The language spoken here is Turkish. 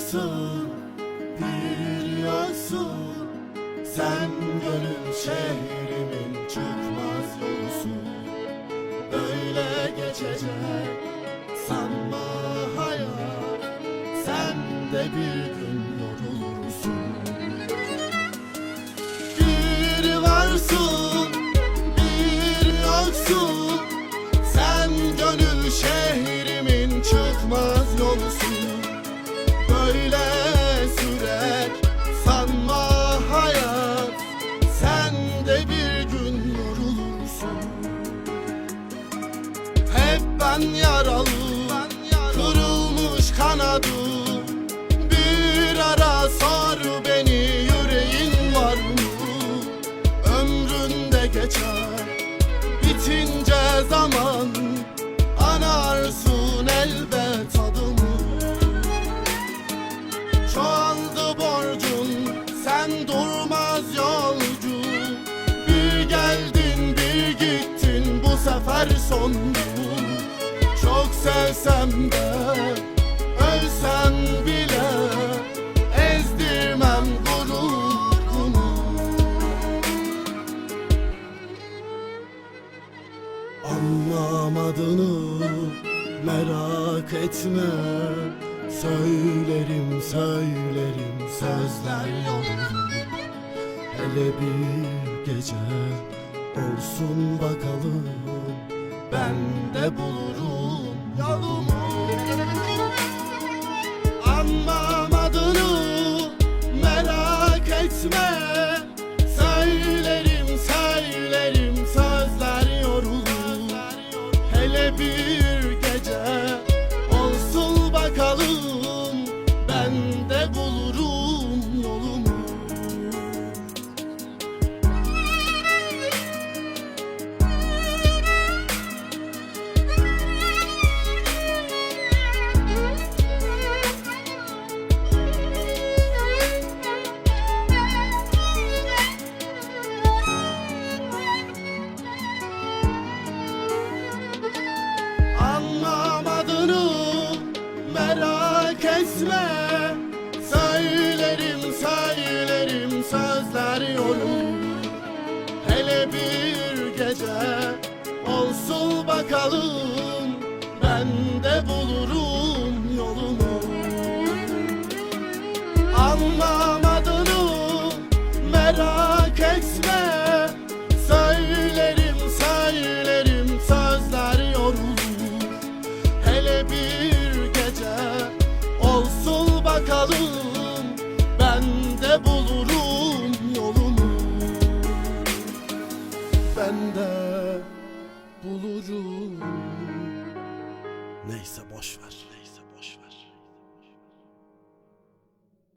varsın bir yoksun Sen gönül şehrimin çıkmaz yolusun. Böyle geçecek sanma hayat. Sen de bir gün yorulursun ben yaralı Kırılmış kanadım Bir ara sar beni yüreğin var mı? Ömründe geçer Bitince zaman. Anarsın elbet adımı. Çoğaldı borcun Sen durmaz yolcu. Bir geldin bir gittin Bu sefer sondu sevsem de Ölsem bile Ezdirmem gururumu Anlamadığını merak etme. Söylerim söylerim sözler yorulur Hele bir gece olsun bakalım. Ben de bulurum Anlamadığını merak etme. Söylerim söylerim sözler yorulur. Hele bir etme Söylerim söylerim sözler yorum Hele bir gece olsun bakalım Ben Neyse boş ver